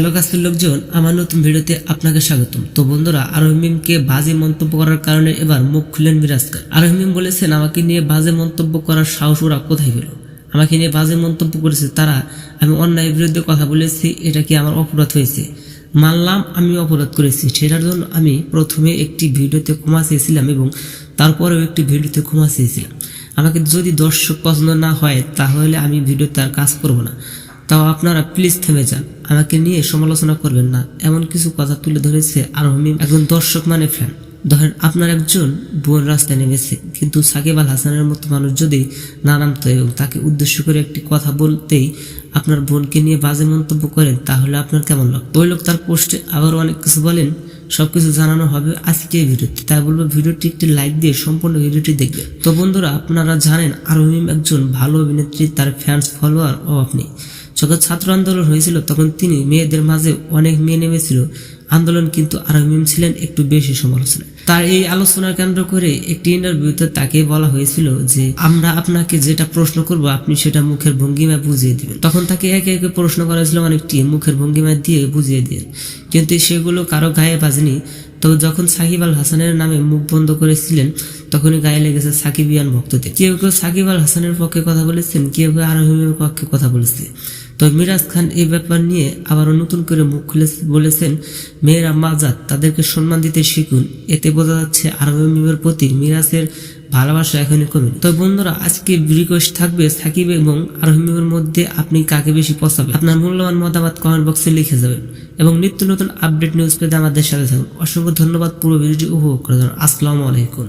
Hello কাছের লোকজন, আমার নতুন ভিডিওতে আপনাকে স্বাগতম। তো বন্ধুরা আরহিমিমকে বাজে মন্তব্য করার কারণে এবার মুখ খুললেন মিরাজ খান বলেছেন, আমাকে নিয়ে বাজে মন্তব্য করার সাহস ওরা কোথায় পেল? আমাকে নিয়ে বাজে মন্তব্য করেছে তারা। আমি অন্যায়ের বিরুদ্ধে কথা বলেছি, এটা কি আমার অপরাধ হয়েছে? মানলাম, আমি অপরাধ করেছি। সেটার জন্য আমি প্রথমে একটি ভিডিওতে ক্ষমা চেয়েছিলাম এবং তারপরেও একটি ভিডিওতে ক্ষমা চেয়েছিলাম। আমাকে যদি দর্শক পছন্দ না হয়, তাহলে আমি ভিডিওতে আর কাজ করব না। তাও আপনারা প্লিজ থেমে যান। আমাকে নিয়ে সমালোচনা করবেন না। এমন কিছু কথা তুলে ধরেছে আর আমি একজন দর্শক মানে ফ্যান। ধরেন আপনার একজন বোন রাস্তায় নেমেছে, কিন্তু সাকিব আল হাসানের মতো মানুষ যদি না নামতো এবং তাকে উদ্দেশ্য করে একটি কথা বলতেই আপনার বোনকে নিয়ে বাজে মন্তব্য করেন, তাহলে আপনার কেমন লাগতো? ওই লোক তার পোস্টে আবার অনেক কিছু বলেন, সবকিছু জানানো হবে আজকে এই ভিডিওতে। তাই বলব, ভিডিওটি একটি লাইক দিয়ে সম্পূর্ণ ভিডিওটি দেখবে তো বন্ধুরা, আপনারা জানেন আরহিম একজন ভালো অভিনেত্রী, তার ফ্যান্স ফলোয়ার ও নেই যখন ছাত্র আন্দোলন হয়েছিল, তখন তিনি মেয়েদের মাঝে অনেক মেয়ে নেমেছিল। আন্দোলন কিন্তু আরমিম ছিলেন, একটু বেশি সমালোচনা। তার এই আলোচনার কেন্দ্র করে একটি ইন্টারভিউতে তাকে বলা হয়েছিল যে, আমরা আপনাকে যেটা প্রশ্ন করব, আপনি সেটা মুখের ভঙ্গিমায় বুঝিয়ে দিবেন। তখন তাকে একে একে প্রশ্ন করা হয়েছিল অনেকটি, মুখের ভঙ্গিমায় দিয়ে বুঝিয়ে দিন। কিন্তু সেগুলো কারও গায়ে বাজেনি। তবে যখন সাকিব আল হাসানের নামে মুখ বন্ধ করেছিলেন, তখনই গায়ে লেগেছে সাকিবিয়ান ভক্তদের কেউ কেউ সাকিব আল হাসানের পক্ষে কথা বলেছেন, কেউ কেউ আরহিমের পক্ষে কথা বলেছে। তবে মিরাজ খান এই ব্যাপার নিয়ে আবারও নতুন করে মুখ খুলে বলেছেন, মেয়েরা মাজাত, তাদেরকে সম্মান দিতে শিখুন। এতে বোঝা যাচ্ছে আরহিমের প্রতি মিরাজের ভালোবাসা এখনই কমে তবে বন্ধুরা, আজকে রিকোয়েস্ট থাকবে সাকিব এবং আরহিমের মধ্যে আপনি কাকে বেশি পছাবেন আপনার মূল্যবান মতামত কমেন্ট বক্সে লিখে যাবেন এবং নিত্য নতুন আপডেট নিউজ পেতে আমাদের সাথে থাকুন। অসংখ্য ধন্যবাদ, পুরো ভিডিওটি উপভোগ জন্য। আসসালামু আলাইকুম।